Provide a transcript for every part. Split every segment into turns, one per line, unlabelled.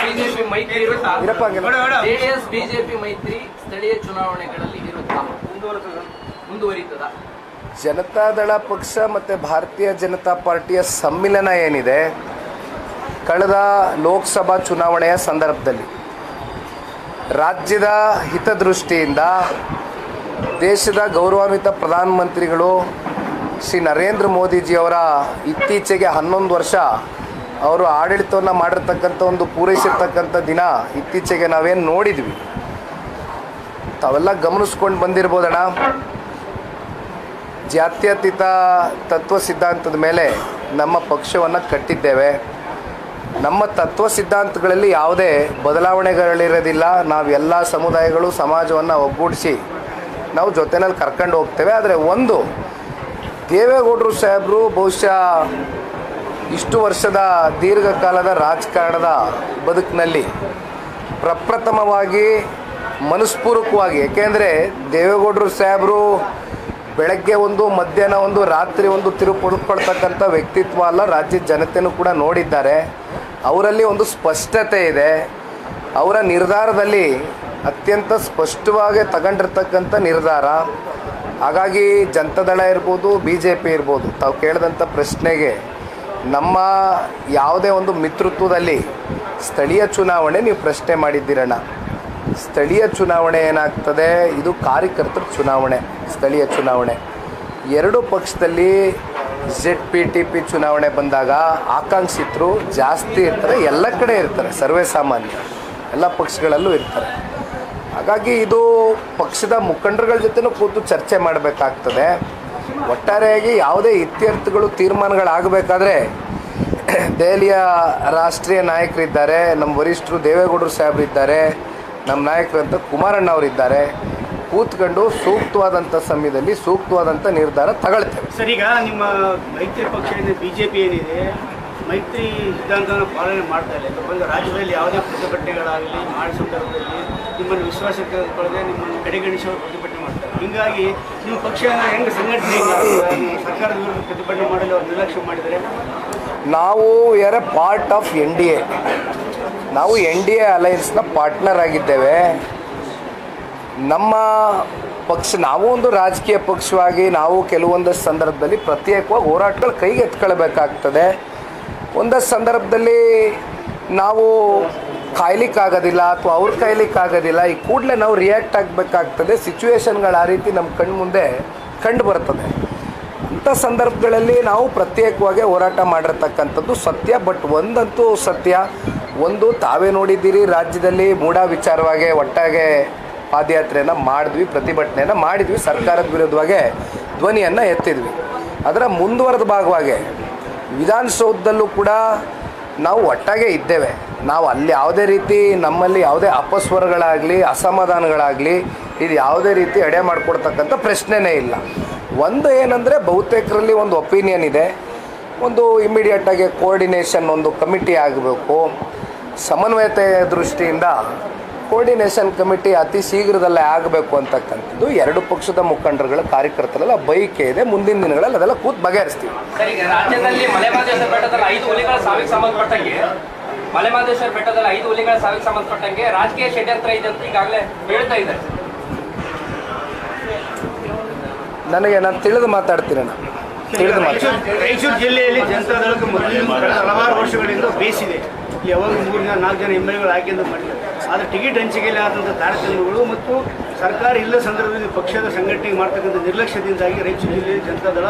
BJP ಮೈತ್ರಿ ಇರುತ್ತಾ?
ಇರಪ್ಪ
ಜೆಡಿಎಸ್ ಬಿಜೆಪಿ ಮೈತ್ರಿ ಸ್ಥಳೀಯ ಚುನಾವಣೆಗಳಲ್ಲಿ ಇರುತ್ತಾ? ಮುಂದುವರಿತದ
ಜನತಾದಳ ಪಕ್ಷ ಮತ್ತು ಭಾರತೀಯ ಜನತಾ ಪಾರ್ಟಿಯ ಸಮ್ಮಿಲನ ಏನಿದೆ? ಕಳೆದ ಲೋಕಸಭಾ ಚುನಾವಣೆಯ ಸಂದರ್ಭದಲ್ಲಿ ರಾಜ್ಯದ ಹಿತದೃಷ್ಟಿಯಿಂದ ದೇಶದ ಗೌರವಾನ್ವಿತ ಪ್ರಧಾನಮಂತ್ರಿಗಳು ಶ್ರೀ ನರೇಂದ್ರ ಮೋದಿಜಿಯವರ ಇತ್ತೀಚೆಗೆ ಹನ್ನೊಂದು ವರ್ಷ ಅವರು ಆಡಳಿತವನ್ನು ಮಾಡಿರ್ತಕ್ಕಂಥ ಒಂದು ಪೂರೈಸಿರ್ತಕ್ಕಂಥ ದಿನ ಇತ್ತೀಚೆಗೆ ನಾವೇನು ನೋಡಿದ್ವಿ. ತಾವೆಲ್ಲ ಗಮನಿಸ್ಕೊಂಡು ಬಂದಿರ್ಬೋದಣ್ಣ. ಜಾತ್ಯತೀತ ತತ್ವ ಸಿದ್ಧಾಂತದ ಮೇಲೆ ನಮ್ಮ ಪಕ್ಷವನ್ನು ಕಟ್ಟಿದ್ದೇವೆ. ನಮ್ಮ ತತ್ವ ಸಿದ್ಧಾಂತಗಳಲ್ಲಿ ಯಾವುದೇ ಬದಲಾವಣೆಗಳಿರೋದಿಲ್ಲ. ನಾವು ಎಲ್ಲ ಸಮುದಾಯಗಳು ಸಮಾಜವನ್ನು ಒಗ್ಗೂಡಿಸಿ ನಾವು ಜೊತೆಯಲ್ಲಿ ಕರ್ಕೊಂಡು ಹೋಗ್ತೇವೆ. ಆದರೆ ಒಂದು ದೇವೇಗೌಡರು ಸಾಹೇಬರು ಬಹುಶಃ ಇಷ್ಟು ವರ್ಷದ ದೀರ್ಘಕಾಲದ ರಾಜಕಾರಣದ ಬದುಕಿನಲ್ಲಿ ಪ್ರಪ್ರಥಮವಾಗಿ ಮನಸ್ಪೂರ್ವಕವಾಗಿ ಏಕೆಂದರೆ ದೇವೇಗೌಡರು ಸಾಹೇಬರು ಬೆಳಗ್ಗೆ ಒಂದು, ಮಧ್ಯಾಹ್ನ ಒಂದು, ರಾತ್ರಿ ಒಂದು ತಿರುಪಡ್ಕೊಳ್ತಕ್ಕಂಥ ವ್ಯಕ್ತಿತ್ವ ಅಲ್ಲ ರಾಜ್ಯದ ಜನತೆಯೂ ಕೂಡ ನೋಡಿದ್ದಾರೆ. ಅವರಲ್ಲಿ ಒಂದು ಸ್ಪಷ್ಟತೆ ಇದೆ. ಅವರ ನಿರ್ಧಾರದಲ್ಲಿ ಅತ್ಯಂತ ಸ್ಪಷ್ಟವಾಗಿ ತಗೊಂಡಿರ್ತಕ್ಕಂಥ ನಿರ್ಧಾರ. ಹಾಗಾಗಿ ಜನತಾದಳ ಇರ್ಬೋದು ಬಿ ಜೆ ಪಿ ಇರ್ಬೋದು, ತಾವು ಕೇಳಿದಂಥ ಪ್ರಶ್ನೆಗೆ ನಮ್ಮ ಯಾವುದೇ ಒಂದು ಮಿತ್ರತ್ವದಲ್ಲಿ ಸ್ಥಳೀಯ ಚುನಾವಣೆ ನೀವು ಪ್ರಶ್ನೆ ಮಾಡಿದ್ದೀರಣ್ಣ. ಸ್ಥಳೀಯ ಚುನಾವಣೆ ಏನಾಗ್ತದೆ? ಇದು ಕಾರ್ಯಕರ್ತರ ಚುನಾವಣೆ, ಸ್ಥಳೀಯ ಚುನಾವಣೆ. ಎರಡು ಪಕ್ಷದಲ್ಲಿ ಝೆಡ್ ಪಿ ಟಿ ಪಿ ಚುನಾವಣೆ ಬಂದಾಗ ಆಕಾಂಕ್ಷಿತರು ಜಾಸ್ತಿ ಇರ್ತಾರೆ, ಎಲ್ಲ ಕಡೆ ಇರ್ತಾರೆ, ಸರ್ವೇ ಸಾಮಾನ್ಯ ಎಲ್ಲ ಪಕ್ಷಗಳಲ್ಲೂ ಇರ್ತಾರೆ. ಹಾಗಾಗಿ ಇದು ಪಕ್ಷದ ಮುಖಂಡರುಗಳ ಜೊತೆನೂ ಕೂತು ಚರ್ಚೆ ಮಾಡಬೇಕಾಗ್ತದೆ. ಒಟ್ಟಾರೆಯಾಗಿ ಯಾವುದೇ ಇತ್ಯರ್ಥಗಳು, ತೀರ್ಮಾನಗಳಾಗಬೇಕಾದ್ರೆ ದೆಹಲಿಯ ರಾಷ್ಟ್ರೀಯ ನಾಯಕರಿದ್ದಾರೆ, ನಮ್ಮ ವರಿಷ್ಠರು ದೇವೇಗೌಡರು ಸಾಹೇಬರಿದ್ದಾರೆ, ನಮ್ಮ ನಾಯಕರಂತ ಕುಮಾರಣ್ಣ ಅವರಿದ್ದಾರೆ. ಕೂತ್ಕೊಂಡು ಸೂಕ್ತವಾದಂಥ ಸಮಯದಲ್ಲಿ ಸೂಕ್ತವಾದಂಥ ನಿರ್ಧಾರ ತಗೊಳ್ತೇವೆ.
ಸರ್, ಈಗ ನಿಮ್ಮ ಮೈತ್ರಿ ಪಕ್ಷ ಏನಿದೆ ಬಿ ಜೆ ಪಿ ಏನಿದೆ, ಮೈತ್ರಿ ಸಿದ್ಧಾಂತವನ್ನು ಪಾಲನೆ ಮಾಡ್ತಾ ಇಲ್ಲ ಒಂದು ರಾಜ್ಯದಲ್ಲಿ ಯಾವುದೇ ಪ್ರತಿಭಟನೆಗಳಾಗಲಿ ಮಾಡೋ ಸಂದರ್ಭದಲ್ಲಿ ನಿಮ್ಮನ್ನು ವಿಶ್ವಾಸಕ್ಕೆ ನಿಮ್ಮನ್ನು ಕಡೆಗಣಿಸುವ ಪ್ರತಿಭಟನೆ ಹೀಗಾಗಿ ನಿಮ್ಮ ಪಕ್ಷ ಸಂಘಟನೆ ಸರ್ಕಾರದ ಪ್ರತಿಭಟನೆ ಮಾಡಲು ನಿರ್ಲಕ್ಷ್ಯ
ನಾವು ಎರ part of N D A ನಾವು ಎನ್ ಡಿ ಎ ಅಲೈನ್ಸ್ನ ಪಾರ್ಟ್ನರ್ ಆಗಿದ್ದೇವೆ. ನಮ್ಮ ಪಕ್ಷ, ನಾವು ಒಂದು ರಾಜಕೀಯ ಪಕ್ಷವಾಗಿ, ನಾವು ಕೆಲವೊಂದು ಸಂದರ್ಭದಲ್ಲಿ ಪ್ರತ್ಯೇಕವಾಗಿ ಹೋರಾಟಗಳು ಕೈಗೆ ಎತ್ಕೊಳ್ಬೇಕಾಗ್ತದೆ ಒಂದಷ್ಟು ಸಂದರ್ಭದಲ್ಲಿ ನಾವು ಕಾಯ್ಲಿಕ್ಕಾಗೋದಿಲ್ಲ ಅಥವಾ ಅವ್ರು ಕಾಯ್ಲಿಕ್ಕಾಗೋದಿಲ್ಲ, ಈ ಕೂಡಲೇ ನಾವು ರಿಯಾಕ್ಟ್ ಆಗಬೇಕಾಗ್ತದೆ. ಸಿಚುವೇಷನ್ಗಳು ಆ ರೀತಿ ನಮ್ಮ ಕಣ್ಣು ಮುಂದೆ ಕಂಡು ಬರ್ತದೆ. ಅಂಥ ಸಂದರ್ಭಗಳಲ್ಲಿ ನಾವು ಪ್ರತ್ಯೇಕವಾಗಿ ಹೋರಾಟ ಮಾಡಿರ್ತಕ್ಕಂಥದ್ದು ಸತ್ಯ, ಬಟ್ ಒಂದಂತೂ ಸತ್ಯ. ಒಂದು, ತಾವೇ ನೋಡಿದ್ದೀರಿ, ರಾಜ್ಯದಲ್ಲಿ ಮೂಢ ವಿಚಾರವಾಗಿ ಒಟ್ಟಾಗೆ ಪಾದಯಾತ್ರೆಯನ್ನು ಮಾಡಿದ್ವಿ, ಪ್ರತಿಭಟನೆಯನ್ನು ಮಾಡಿದ್ವಿ, ಸರ್ಕಾರದ ವಿರುದ್ಧವಾಗಿ ಧ್ವನಿಯನ್ನು ಎತ್ತಿದ್ವಿ. ಅದರ ಮುಂದುವರೆದ ಭಾಗವಾಗಿ ವಿಧಾನಸೌಧದಲ್ಲೂ ಕೂಡ ನಾವು ಒಟ್ಟಾಗೆ ಇದ್ದೇವೆ. ನಾವು ಅಲ್ಲಿ ಯಾವುದೇ ರೀತಿ ನಮ್ಮಲ್ಲಿ ಯಾವುದೇ ಅಪಸ್ವರಗಳಾಗಲಿ, ಅಸಮಾಧಾನಗಳಾಗಲಿ, ಇದು ಯಾವುದೇ ರೀತಿ ಎಡೆ ಮಾಡಿಕೊಡ್ತಕ್ಕಂಥ ಪ್ರಶ್ನೆನೇ ಇಲ್ಲ. ಒಂದು ಏನಂದರೆ ಬಹುತೇಕರಲ್ಲಿ ಒಂದು ಒಪಿನಿಯನ್ ಇದೆ. ಒಂದು ಇಮಿಡಿಯೇಟಾಗಿ ಕೋರ್ಡಿನೇಷನ್ ಒಂದು ಕಮಿಟಿ ಆಗಬೇಕು. ಸಮನ್ವಯತೆ ದೃಷ್ಟಿಯಿಂದ ಕೋರ್ಡಿನೇಷನ್ ಕಮಿಟಿ ಅತಿ ಶೀಘ್ರದಲ್ಲೇ ಆಗಬೇಕು ಅಂತಕ್ಕಂಥದ್ದು ಎರಡು ಪಕ್ಷದ ಮುಖಂಡರುಗಳ ಕಾರ್ಯಕರ್ತರೆಲ್ಲ, ಬೈಕೆ ಇದೆ. ಮುಂದಿನ ದಿನಗಳಲ್ಲಿ ಅದೆಲ್ಲ ಕೂತ್ ಬಗೆಹರಿಸ್ತೀವಿ.
ಮಲೆಮಹದೇಶ್ವರ ಬೆಟ್ಟದಲ್ಲಿ ಐದು ಹುಲಿಗಳ ಸಾವಿಗೆ ಸಂಬಂಧಪಟ್ಟಂಗೆ ರಾಜಕೀಯ ಷಡ್ಯಂತ್ರ ಇದೆ ಅಂತ ಈಗಾಗಲೇ ಹೇಳ್ತಾ ಇದ್ದಾರೆ.
ನನಗೆ ನಾನು ತಿಳಿದು ಮಾತಾಡ್ತೀನಿ ತಿಳಿದು ಮಾತಾಡ್ತೀನಿ
ರಾಯಚೂರು ಜಿಲ್ಲೆಯಲ್ಲಿ ಜನತಾದಳಕ್ಕೆ ಮೊದಲಿನ ಮೊದಲು ಹಲವಾರು ವರ್ಷಗಳಿಂದ ಬೇಸಿದೆ. ಇಲ್ಲಿ ಯಾವಾಗ ಮೂರು ಜನ ನಾಲ್ಕು ಜನ ಎಂ ಎಲ್ ಎಗಳು ಆಯ್ಕೆಂದು ಮಾಡಿದ್ದಾರೆ. ಆದರೆ ಟಿಕೆಟ್ ಹಂಚಿಕೆಯಲ್ಲಿ ಆದಂಥ ತಾರತಮ್ಯಗಳು ಮತ್ತು ಸರ್ಕಾರ ಇಲ್ಲ ಸಂದರ್ಭದಲ್ಲಿ ಪಕ್ಷದ ಸಂಘಟನೆ ಮಾಡ್ತಕ್ಕಂಥ ನಿರ್ಲಕ್ಷ್ಯದಿಂದಾಗಿ ರಾಯಚೂರು ಜಿಲ್ಲೆಯಲ್ಲಿ ಜನತಾ ದಳ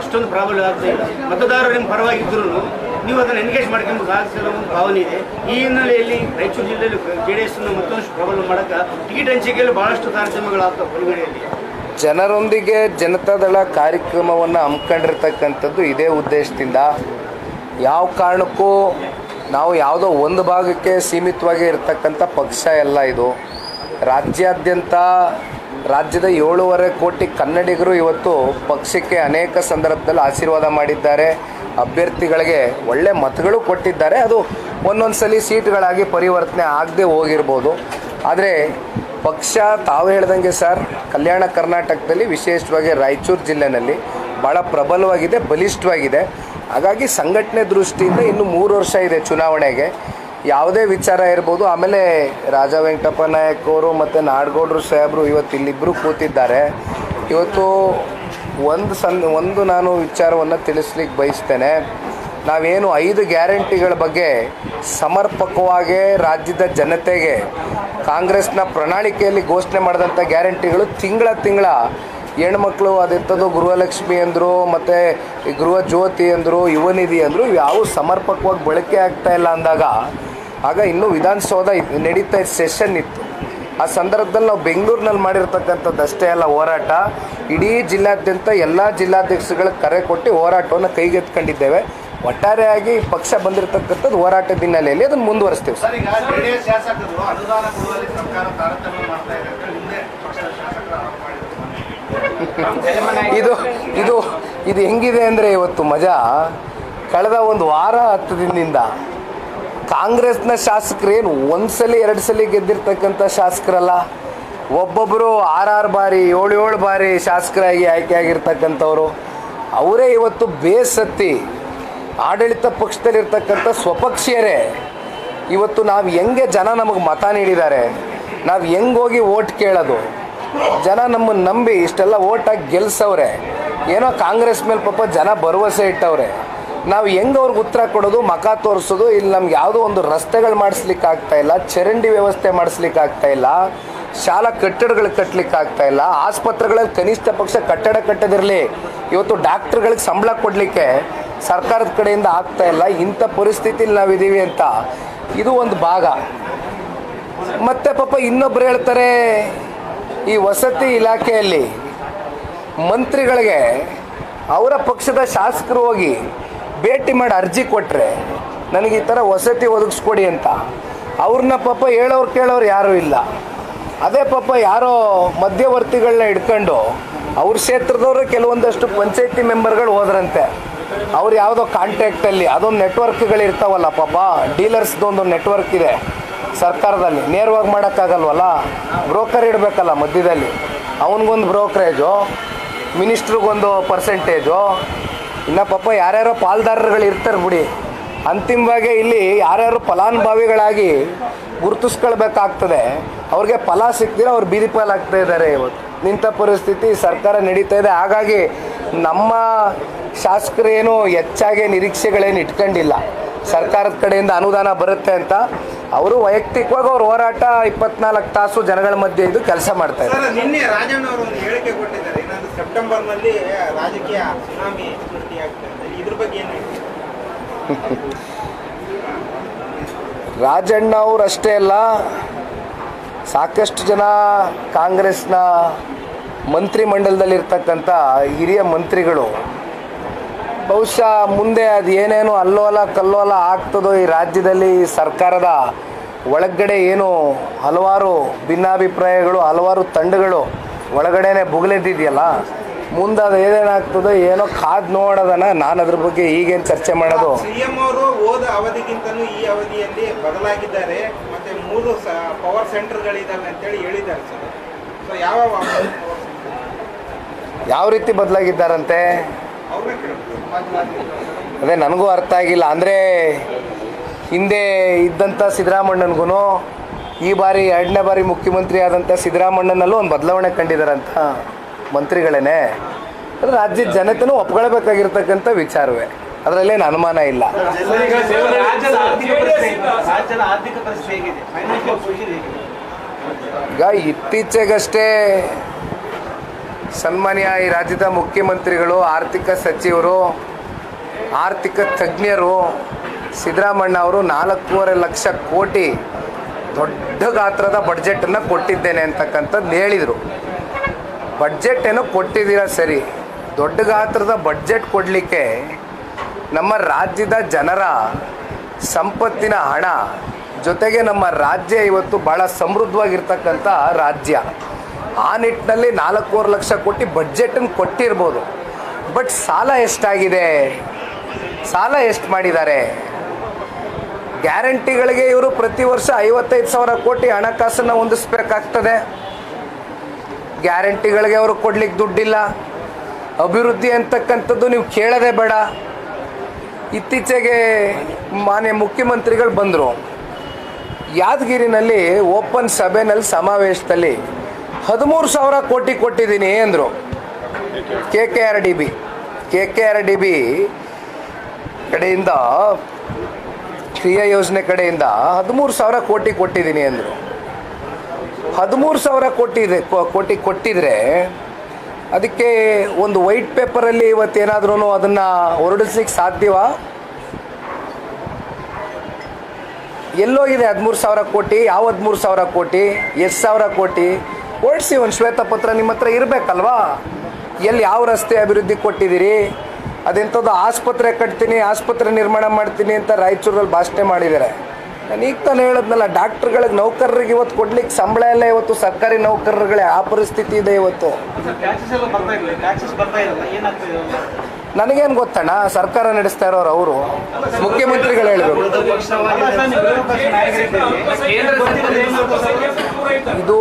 ಅಷ್ಟೊಂದು ಪ್ರಾಬಲ್ಯ ಆಗ್ತಾ ಇಲ್ಲ. ಮತದಾರರ ಪರವಾಗಿದ್ದರೂ ನೀವು ಅದನ್ನು ಎನ್ಗೇಜ್ ಸಾಧಿಸಿದ ಒಂದು ಭಾವನೆ ಇದೆ. ಈ ಹಿನ್ನೆಲೆಯಲ್ಲಿ ರಾಯಚೂರು ಜಿಲ್ಲೆಯಲ್ಲಿ ಜೆ ಡಿ ಎಸ್ ಮತ್ತೊಂದು ಪ್ರಾಬ್ಲಮ್ ಮಾಡೋಕ್ಕೆ ಟಿಕೆಟ್ ಹಂಚಿಕೆಯಲ್ಲಿ ಬಹಳಷ್ಟು ತಾರತಮ್ಯಗಳಾಗ್ತವೆ ಹೊರಗಡೆಯಲ್ಲಿ
ಜನರೊಂದಿಗೆ ಜನತಾದಳ ಕಾರ್ಯಕ್ರಮವನ್ನು ಹಮ್ಮಿಕೊಂಡಿರ್ತಕ್ಕಂಥದ್ದು ಇದೇ ಉದ್ದೇಶದಿಂದ. ಯಾವ ಕಾರಣಕ್ಕೂ ನಾವು ಯಾವುದೋ ಒಂದು ಭಾಗಕ್ಕೆ ಸೀಮಿತವಾಗಿ ಇರತಕ್ಕಂಥ ಪಕ್ಷ ಎಲ್ಲ ಇದು. ರಾಜ್ಯಾದ್ಯಂತ ರಾಜ್ಯದ ಏಳೂವರೆ ಕೋಟಿ ಕನ್ನಡಿಗರು ಇವತ್ತು ಪಕ್ಷಕ್ಕೆ ಅನೇಕ ಸಂದರ್ಭದಲ್ಲಿ ಆಶೀರ್ವಾದ ಮಾಡಿದ್ದಾರೆ. ಅಭ್ಯರ್ಥಿಗಳಿಗೆ ಒಳ್ಳೆ ಮತಗಳು ಕೊಟ್ಟಿದ್ದಾರೆ. ಅದು ಒಂದೊಂದು ಸಲ ಸೀಟ್ಗಳಾಗಿ ಪರಿವರ್ತನೆ ಆಗದೆ ಹೋಗಿರ್ಬೋದು. ಆದರೆ ಪಕ್ಷ ತಾವು ಹೇಳ್ದಂಗೆ ಸರ್, ಕಲ್ಯಾಣ ಕರ್ನಾಟಕದಲ್ಲಿ ವಿಶೇಷವಾಗಿ ರಾಯಚೂರು ಜಿಲ್ಲೆನಲ್ಲಿ ಭಾಳ ಪ್ರಬಲವಾಗಿದೆ, ಬಲಿಷ್ಠವಾಗಿದೆ. ಹಾಗಾಗಿ ಸಂಘಟನೆ ದೃಷ್ಟಿಯಿಂದ ಇನ್ನು ಮೂರು ವರ್ಷ ಇದೆ ಚುನಾವಣೆಗೆ. ಯಾವುದೇ ವಿಚಾರ ಇರ್ಬೋದು, ಆಮೇಲೆ ರಾಜ ವೆಂಕಟಪ್ಪ ನಾಯಕ್ ಅವರು ಮತ್ತು ನಾಡಗೌಡರು ಸಾಹೇಬರು ಇವತ್ತು ಇಲ್ಲಿಬ್ಬರು ಕೂತಿದ್ದಾರೆ. ಇವತ್ತು ಒಂದು ಸನ್, ಒಂದು ನಾನು ವಿಚಾರವನ್ನು ತಿಳಿಸ್ಲಿಕ್ಕೆ ಬಯಸ್ತೇನೆ. ನಾವೇನು ಐದು ಗ್ಯಾರಂಟಿಗಳ ಬಗ್ಗೆ ಸಮರ್ಪಕವಾಗಿ ರಾಜ್ಯದ ಜನತೆಗೆ ಕಾಂಗ್ರೆಸ್ನ ಪ್ರಣಾಳಿಕೆಯಲ್ಲಿ ಘೋಷಣೆ ಮಾಡಿದಂಥ ಗ್ಯಾರಂಟಿಗಳು ತಿಂಗಳ ತಿಂಗಳ ಹೆಣ್ಮಕ್ಳು ಅದಿರ್ತದೋ ಗೃಹಲಕ್ಷ್ಮಿ ಅಂದರು, ಮತ್ತು ಗೃಹ ಜ್ಯೋತಿ ಅಂದರು ಯುವನಿಧಿ ಅಂದರು, ಯಾವ ಸಮರ್ಪಕವಾಗಿ ಬಳಕೆ ಆಗ್ತಾ ಇಲ್ಲ ಅಂದಾಗ ಆಗ ಇನ್ನೂ ವಿಧಾನಸೌಧ ನಡೀತಾ ಇದ್ದ ಸೆಷನ್ ಇತ್ತು. ಆ ಸಂದರ್ಭದಲ್ಲಿ ನಾವು ಬೆಂಗಳೂರಿನಲ್ಲಿ ಮಾಡಿರ್ತಕ್ಕಂಥದ್ದು ಅಷ್ಟೇ ಅಲ್ಲ ಹೋರಾಟ. ಇಡೀ ಜಿಲ್ಲಾದ್ಯಂತ ಎಲ್ಲ ಜಿಲ್ಲಾಧ್ಯಕ್ಷಗಳ ಕರೆ ಕೊಟ್ಟು ಹೋರಾಟವನ್ನು ಕೈಗೆತ್ಕೊಂಡಿದ್ದೇವೆ ಒಟ್ಟಾರೆಯಾಗಿ ಪಕ್ಷ ಬಂದಿರತಕ್ಕಂಥದ್ದು ಹೋರಾಟದ ಹಿನ್ನೆಲೆಯಲ್ಲಿ. ಅದನ್ನು ಮುಂದುವರಿಸ್ತೇವೆ.
ಇದು
ಇದು ಇದು ಹೆಂಗಿದೆ ಅಂದರೆ ಇವತ್ತು ಮಜಾ. ಕಳೆದ ಒಂದು ವಾರ ಹತ್ತು ದಿನದಿಂದ ಕಾಂಗ್ರೆಸ್ನ ಶಾಸಕರು ಏನು, ಒಂದು ಸಲ ಎರಡು ಸಲ ಗೆದ್ದಿರ್ತಕ್ಕಂಥ ಶಾಸಕರಲ್ಲ? ಒಬ್ಬೊಬ್ಬರು ಆರಾರು ಬಾರಿ, ಏಳು ಏಳು ಬಾರಿ ಶಾಸಕರಾಗಿ ಆಯ್ಕೆ ಆಗಿರ್ತಕ್ಕಂಥವ್ರು. ಅವರೇ ಇವತ್ತು ಬೇಸತ್ತಿ ಆಡಳಿತ ಪಕ್ಷದಲ್ಲಿರ್ತಕ್ಕಂಥ ಸ್ವಪಕ್ಷೀಯರೇ, ಇವತ್ತು ನಾವು ಹೆಂಗೆ ಜನ ನಮಗೆ ಮತ ನೀಡಿದ್ದಾರೆ, ನಾವು ಹೆಂಗೆ ಹೋಗಿ ಓಟ್ ಕೇಳೋದು? ಜನ ನಮ್ಮನ್ನು ನಂಬಿ ಇಷ್ಟೆಲ್ಲ ಓಟಾಗಿ ಗೆಲ್ಸವ್ರೆ. ಏನೋ ಕಾಂಗ್ರೆಸ್ ಮೇಲೆ ಪಾಪ ಜನ ಭರವಸೆ ಇಟ್ಟವ್ರೆ. ನಾವು ಹೆಂಗೆ ಅವ್ರಿಗೆ ಉತ್ತರ ಕೊಡೋದು, ಮಖ ತೋರಿಸೋದು, ಇಲ್ಲಿ ನಮ್ಗೆ ಯಾವುದೋ ಒಂದು ರಸ್ತೆಗಳು ಮಾಡಿಸ್ಲಿಕ್ಕೆ ಆಗ್ತಾ ಇಲ್ಲ, ಚರಂಡಿ ವ್ಯವಸ್ಥೆ ಮಾಡಿಸ್ಲಿಕ್ಕೆ ಆಗ್ತಾ ಇಲ್ಲ, ಶಾಲಾ ಕಟ್ಟಡಗಳು ಕಟ್ಟಲಿಕ್ಕೆ ಆಗ್ತಾ ಇಲ್ಲ, ಆಸ್ಪತ್ರೆಗಳಲ್ಲಿ ಕನಿಷ್ಠ ಪಕ್ಷ ಕಟ್ಟಡ ಕಟ್ಟದಿರಲಿ, ಇವತ್ತು ಡಾಕ್ಟ್ರುಗಳಿಗೆ ಸಂಬಳ ಕೊಡಲಿಕ್ಕೆ ಸರ್ಕಾರದ ಕಡೆಯಿಂದ ಆಗ್ತಾ ಇಲ್ಲ, ಇಂಥ ಪರಿಸ್ಥಿತಿಲಿ ನಾವಿದ್ದೀವಿ ಅಂತ. ಇದು ಒಂದು ಭಾಗ. ಮತ್ತೆ ಪಾಪ ಇನ್ನೊಬ್ರು ಹೇಳ್ತಾರೆ, ಈ ವಸತಿ ಇಲಾಖೆಯಲ್ಲಿ ಮಂತ್ರಿಗಳಿಗೆ ಅವರ ಪಕ್ಷದ ಶಾಸಕರು ಹೋಗಿ ಭೇಟಿ ಮಾಡಿ ಅರ್ಜಿ ಕೊಟ್ಟರೆ ನನಗೆ ಈ ಥರ ವಸತಿ ಒದಗಿಸ್ಕೊಡಿ ಅಂತ. ಅವ್ರನ್ನ ಪಾಪ ಹೇಳೋರು ಕೇಳೋರು ಯಾರೂ ಇಲ್ಲ. ಅದೇ ಪಾಪ ಯಾರೋ ಮಧ್ಯವರ್ತಿಗಳನ್ನ ಹಿಡ್ಕೊಂಡು ಅವ್ರ ಕ್ಷೇತ್ರದವರು ಕೆಲವೊಂದಷ್ಟು ಪಂಚಾಯತಿ ಮೆಂಬರ್ಗಳು ಹೋದ್ರಂತೆ. ಅವ್ರು ಯಾವುದೋ ಕಾಂಟ್ಯಾಕ್ಟಲ್ಲಿ ಅದೊಂದು ನೆಟ್ವರ್ಕ್ಗಳು ಇರ್ತಾವಲ್ಲ ಪಾಪ, ಡೀಲರ್ಸ್ದೊಂದು ನೆಟ್ವರ್ಕ್ ಇದೆ ಸರ್ಕಾರದಲ್ಲಿ. ನೇರವಾಗಿ ಮಾಡೋಕ್ಕಾಗಲ್ವಲ್ಲ? ಬ್ರೋಕರ್ ಇಡಬೇಕಲ್ಲ ಮಧ್ಯದಲ್ಲಿ. ಅವನಿಗೊಂದು ಬ್ರೋಕರೇಜು, ಮಿನಿಸ್ಟ್ರಿಗೊಂದು ಪರ್ಸೆಂಟೇಜು ಇನ್ನು ಪಾಪ ಯಾರ್ಯಾರೋ ಪಾಲ್ದಾರರುಗಳು ಇರ್ತಾರೆ ಬಿಡಿ ಅಂತಿಮವಾಗಿ ಇಲ್ಲಿ ಯಾರ್ಯಾರು ಫಲಾನುಭವಿಗಳಾಗಿ ಗುರುತಿಸ್ಕೊಳ್ಬೇಕಾಗ್ತದೆ. ಅವ್ರಿಗೆ ಫಲ ಸಿಕ್ತಿರೋ ಅವ್ರು ಬೀದಿ ಪಾಲಾಗ್ತಾ ಇದ್ದಾರೆ. ಇವತ್ತು ನಿಂತ ಪರಿಸ್ಥಿತಿ ಸರ್ಕಾರ ನಡೀತಾ ಇದೆ. ಹಾಗಾಗಿ ನಮ್ಮ ಶಾಸಕರೇನು ಹೆಚ್ಚಾಗಿ ನಿರೀಕ್ಷೆಗಳೇನು ಇಟ್ಕೊಂಡಿಲ್ಲ. ಸರ್ಕಾರದ ಕಡೆಯಿಂದ ಅನುದಾನ ಬರುತ್ತೆ ಅಂತ ಅವರು ವೈಯಕ್ತಿಕವಾಗಿ ಅವ್ರ ಹೋರಾಟ ಇಪ್ಪತ್ನಾಲ್ಕು ತಾಸು ಜನಗಳ ಮಧ್ಯೆ ಇದು ಕೆಲಸ ಮಾಡ್ತಾ ಇದ್ದಾರೆ
ಸರ್ ನಿನ್ನೆ ರಾಜಣ್ಣ ಅವರು ಒಂದು ಹೇಳಿಕೆ ಕೊಟ್ಟಿದ್ದಾರೆ ಏನಾದ್ರು ಸೆಪ್ಟೆಂಬರ್ನಲ್ಲಿ ರಾಜಕೀಯ ಸುನಾಮಿ ಸೃಷ್ಟಿಯಾಗ್ತದೆ. ಇದ್ರ ಬಗ್ಗೆ ಏನು?
ರಾಜಣ್ಣ ಅವರು ಅಲ್ಲ, ಸಾಕಷ್ಟು ಜನ ಕಾಂಗ್ರೆಸ್ನ ಮಂತ್ರಿಮಂಡಲದಲ್ಲಿರ್ತಕ್ಕಂಥ ಹಿರಿಯ ಮಂತ್ರಿಗಳು, ಬಹುಶಃ ಮುಂದೆ ಅದು ಏನೇನು ಅಲ್ಲೋಲ ಕಲ್ಲೋಲ ಆಗ್ತದೋ ಈ ರಾಜ್ಯದಲ್ಲಿ ಸರ್ಕಾರದ ಒಳಗಡೆ ಏನು ಹಲವಾರು ಭಿನ್ನಾಭಿಪ್ರಾಯಗಳು, ಹಲವಾರು ತಂಡಗಳು ಒಳಗಡೆನೆ ಬುಗಲೆದ್ದಿದೆಯಲ್ಲ ಮುಂದೆ ಅದು ಏನೇನಾಗ್ತದೋ ಏನೋ ಕಾದ್ ನೋಡೋದನ್ನ ನಾನು ಅದ್ರ ಬಗ್ಗೆ ಈಗೇನು ಚರ್ಚೆ ಮಾಡೋದು?
ಸಿಎಂ ಅವರು ಹೋದ ಅವಧಿಗಿಂತಲೂ ಈ ಅವಧಿಯಲ್ಲಿ ಬದಲಾಗಿದ್ದಾರೆ ಮತ್ತೆ ಮೂರು ಪವರ್ ಸೆಂಟರ್ಗಳಿದ್ದಾವೆ ಅಂತೇಳಿ ಹೇಳಿದ್ದಾರೆ ಸರ್. ಸೊ ಯಾವ
ಯಾವ ರೀತಿ ಬದಲಾಗಿದ್ದಾರಂತೆ? ಅದೇ ನನಗೂ ಅರ್ಥ ಆಗಿಲ್ಲ. ಅಂದರೆ ಹಿಂದೆ ಇದ್ದಂಥ ಸಿದ್ದರಾಮಣ್ಣನಿಗೂ ಈ ಬಾರಿ ಎರಡನೇ ಬಾರಿ ಮುಖ್ಯಮಂತ್ರಿ ಆದಂಥ ಸಿದ್ದರಾಮಣ್ಣನಲ್ಲೂ ಒಂದು ಬದಲಾವಣೆ ಕಂಡಿದ್ದಾರಂತ ಮಂತ್ರಿಗಳೇನೆ. ಅದು ರಾಜ್ಯದ ಜನತೆನೂ ಒಪ್ಕೊಳ್ಬೇಕಾಗಿರ್ತಕ್ಕಂಥ ವಿಚಾರವೇ. ಅದರಲ್ಲೇನು ಅನುಮಾನ ಇಲ್ಲ. ಈಗ ಇತ್ತೀಚೆಗಷ್ಟೇ ಸನ್ಮಾನ್ಯ ಈ ರಾಜ್ಯದ ಮುಖ್ಯಮಂತ್ರಿಗಳು ಆರ್ಥಿಕ ಸಚಿವರು ಆರ್ಥಿಕ ತಜ್ಞರು ಸಿದ್ದರಾಮಣ್ಣ ಅವರು ನಾಲ್ಕೂವರೆ ಲಕ್ಷ ಕೋಟಿ ದೊಡ್ಡ ಗಾತ್ರದ ಬಡ್ಜೆಟನ್ನು ಕೊಟ್ಟಿದ್ದೇನೆ ಅಂತಕ್ಕಂಥದ್ದು ಹೇಳಿದರು. ಬಡ್ಜೆಟ್ ಏನೋ ಕೊಟ್ಟಿದ್ದೀರಾ ಸರಿ ದೊಡ್ಡ ಗಾತ್ರದ ಬಡ್ಜೆಟ್ ಕೊಡಲಿಕ್ಕೆ ನಮ್ಮ ರಾಜ್ಯದ ಜನರ ಸಂಪತ್ತಿನ ಹಣ ಜೊತೆಗೆ ನಮ್ಮ ರಾಜ್ಯ ಇವತ್ತು ಭಾಳ ಸಮೃದ್ಧವಾಗಿರ್ತಕ್ಕಂಥ ರಾಜ್ಯ. ಆ ನಿಟ್ಟಿನಲ್ಲಿ ನಾಲ್ಕೂವರೆ ಲಕ್ಷ ಕೋಟಿ ಬಡ್ಜೆಟನ್ನು ಕೊಟ್ಟಿರ್ಬೋದು. ಬಟ್ ಸಾಲ ಎಷ್ಟಾಗಿದೆ? ಸಾಲ ಎಷ್ಟು ಮಾಡಿದ್ದಾರೆ? ಗ್ಯಾರಂಟಿಗಳಿಗೆ ಇವರು ಪ್ರತಿ ವರ್ಷ ಐವತ್ತೈದು ಸಾವಿರ ಕೋಟಿ ಹಣಕಾಸನ್ನು ಹೊಂದಿಸ್ಬೇಕಾಗ್ತದೆ. ಗ್ಯಾರಂಟಿಗಳಿಗೆ ಅವರು ಕೊಡ್ಲಿಕ್ಕೆ ದುಡ್ಡಿಲ್ಲ. ಅಭಿವೃದ್ಧಿ ಅಂತಕ್ಕಂಥದ್ದು ನೀವು ಕೇಳೋದೇ ಬೇಡ. ಇತ್ತೀಚೆಗೆ ಮಾನ್ಯ ಮುಖ್ಯಮಂತ್ರಿಗಳು ಬಂದರು. ಯಾದಗಿರಿನಲ್ಲಿ ಓಪನ್ ಸಭೆನಲ್ಲಿ ಸಮಾವೇಶದಲ್ಲಿ ಹದಿಮೂರು ಸಾವಿರ ಕೋಟಿ ಕೊಟ್ಟಿದ್ದೀನಿ ಅಂದರು. K K R D B. K K R D B ಕಡೆಯಿಂದ ಕ್ರಿಯಾ ಯೋಜನೆ ಕಡೆಯಿಂದ ಹದಿಮೂರು ಸಾವಿರ ಕೋಟಿ ಕೊಟ್ಟಿದ್ದೀನಿ ಅಂದರು. ಹದಿಮೂರು ಸಾವಿರ ಕೋಟಿ ಇದೆ ಕೋಟಿ ಕೊಟ್ಟಿದ್ರೆ ಅದಕ್ಕೆ ಒಂದು ವೈಟ್ ಪೇಪರಲ್ಲಿ ಇವತ್ತೇನಾದ್ರೂ ಅದನ್ನು ಹೊರಡಿಸ್ಲಿಕ್ಕೆ ಸಾಧ್ಯವಾ? ಎಲ್ಲೋಗಿದೆ ಹದಿಮೂರು ಸಾವಿರ ಕೋಟಿ, ಯಾವ ಹದಿಮೂರು ಸಾವಿರ ಕೋಟಿ ಎಷ್ಟು ಸಾವಿರ ಕೋಟಿ. ಹೊರಡಿಸಿ ಒಂದು ಶ್ವೇತಪತ್ರ ನಿಮ್ಮ ಹತ್ರ ಇರಬೇಕಲ್ವಾ? ಎಲ್ಲಿ ಯಾವ ರಸ್ತೆ ಅಭಿವೃದ್ಧಿ ಕೊಟ್ಟಿದ್ದೀರಿ? ಅದೆಂಥದ್ದು ಆಸ್ಪತ್ರೆ ಕಟ್ತೀನಿ ಆಸ್ಪತ್ರೆ ನಿರ್ಮಾಣ ಮಾಡ್ತೀನಿ ಅಂತ ರಾಯಚೂರಲ್ಲಿ ಭಾಷಣ ಮಾಡಿದ್ದಾರೆ. ನಾನು ಈಗ ತಾನು ಹೇಳದ್ನಲ್ಲ ಡಾಕ್ಟ್ರುಗಳಿಗೆ ನೌಕರರಿಗೆ ಇವತ್ತು ಕೊಡ್ಲಿಕ್ಕೆ ಸಂಬಳ ಎಲ್ಲ ಇವತ್ತು ಸರ್ಕಾರಿ ನೌಕರರುಗಳೇ ಆ ಪರಿಸ್ಥಿತಿ ಇದೆ ಇವತ್ತು.
ಟ್ಯಾಕ್ಸಸ್ ಎಲ್ಲ ಬರ್ತಾ ಇಲ್ಲ ಟ್ಯಾಕ್ಸಸ್ ಬರ್ತಾ ಇಲ್ಲ ಏನಾಗ್ತದೆ
ನನಗೇನು ಗೊತ್ತಣ್ಣ ಸರ್ಕಾರ ನಡೆಸ್ತಾ ಇರೋರು ಅವರು. ಮುಖ್ಯಮಂತ್ರಿಗಳು ಹೇಳಬೇಕು. ಇದು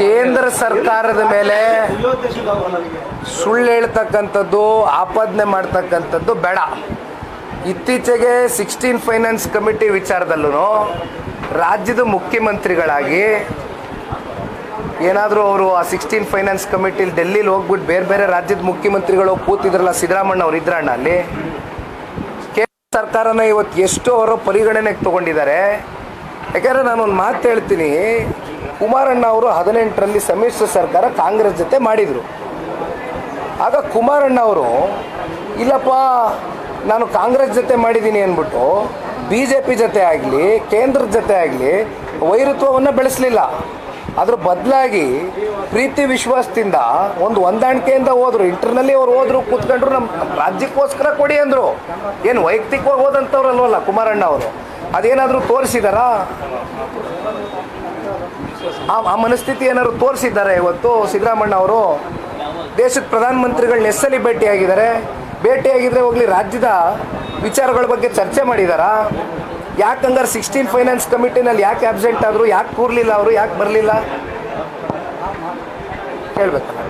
ಕೇಂದ್ರ ಸರ್ಕಾರದ ಮೇಲೆ ಸುಳ್ಳು ಹೇಳ್ತಕ್ಕಂಥದ್ದು, ಆಪಾದನೆ ಮಾಡ್ತಕ್ಕಂಥದ್ದು ಬೇಡ. ಇತ್ತೀಚೆಗೆ ಸಿಕ್ಸ್ಟೀನ್ ಫೈನಾನ್ಸ್ ಕಮಿಟಿ ವಿಚಾರದಲ್ಲೂ ರಾಜ್ಯದ ಮುಖ್ಯಮಂತ್ರಿಗಳಾಗಿ ಏನಾದರೂ ಅವರು ಆ ಸಿಕ್ಸ್ಟೀನ್ ಫೈನಾನ್ಸ್ ಕಮಿಟಿಲಿ ಡೆಲ್ಲಿಲಿ ಹೋಗ್ಬಿಟ್ಟು ಬೇರೆ ಬೇರೆ ರಾಜ್ಯದ ಮುಖ್ಯಮಂತ್ರಿಗಳು ಕೂತಿದ್ರಲ್ಲ ಸಿದ್ದರಾಮಣ್ಣ ಅವ್ರು ಇದ್ರಣ್ಣ ಅಲ್ಲಿ, ಕೇಂದ್ರ ಸರ್ಕಾರನ ಇವತ್ತು ಎಷ್ಟು ಅವರು ಪರಿಗಣನೆಗೆ ತಗೊಂಡಿದ್ದಾರೆ. ಯಾಕಂದರೆ ನಾನೊಂದು ಮಾತು ಹೇಳ್ತೀನಿ ಕುಮಾರಣ್ಣ ಅವರು ಹದಿನೆಂಟರಲ್ಲಿ ಸಮ್ಮಿಶ್ರ ಸರ್ಕಾರ ಕಾಂಗ್ರೆಸ್ ಜೊತೆ ಮಾಡಿದರು. ಆಗ ಕುಮಾರಣ್ಣ ಅವರು, ಇಲ್ಲಪ್ಪ, ನಾನು ಕಾಂಗ್ರೆಸ್ ಜೊತೆ ಮಾಡಿದ್ದೀನಿ ಅಂದ್ಬಿಟ್ಟು ಬಿ ಜೆ ಪಿ ಜೊತೆ ಆಗಲಿ ಕೇಂದ್ರದ ಜೊತೆ ಆಗಲಿ ವೈರುತ್ವವನ್ನು ಬೆಳೆಸಲಿಲ್ಲ. ಅದ್ರ ಬದಲಾಗಿ ಪ್ರೀತಿ ವಿಶ್ವಾಸದಿಂದ ಒಂದು ಹೊಂದಾಣಿಕೆಯಿಂದ ಹೋದರು. ಇಂಟರ್ನಲ್ಲಿ ಅವ್ರು ಹೋದ್ರು, ಕೂತ್ಕೊಂಡ್ರು ನಮ್ಮ ರಾಜ್ಯಕ್ಕೋಸ್ಕರ ಕೊಡಿ ಅಂದರು. ಏನು ವೈಯಕ್ತಿಕವಾಗಿ ಹೋದಂಥವ್ರಲ್ವಲ್ಲ ಕುಮಾರಣ್ಣ ಅವರು. ಅದೇನಾದರೂ ತೋರಿಸಿದಾರಾ? ಆ ಮನಸ್ಥಿತಿ ಏನಾದ್ರು ತೋರಿಸಿದ್ದಾರೆ ಇವತ್ತು ಸಿದ್ದರಾಮಣ್ಣ ಅವರು? ದೇಶದ ಪ್ರಧಾನಮಂತ್ರಿಗಳನ್ನ ಎಸ್ಸಲ್ಲಿ ಭೇಟಿಯಾಗಿದ್ದಾರೆ. ಭೇಟಿಯಾಗಿದ್ರೆ ಹೋಗ್ಲಿ ರಾಜ್ಯದ ವಿಚಾರಗಳ ಬಗ್ಗೆ ಚರ್ಚೆ ಮಾಡಿದಾರಾ? ಯಾಕಂದ್ರೆ ಸಿಕ್ಸ್ಟೀನ್ ಫೈನಾನ್ಸ್ ಕಮಿಟಿನಲ್ಲಿ ಯಾಕೆ ಆಬ್ಸೆಂಟ್ ಆದ್ರು? ಯಾಕೆ ಕೂರ್ಲಿಲ್ಲ ಅವರು? ಯಾಕೆ ಬರಲಿಲ್ಲ? ಹೇಳ್ಬೇಕಲ್ಲ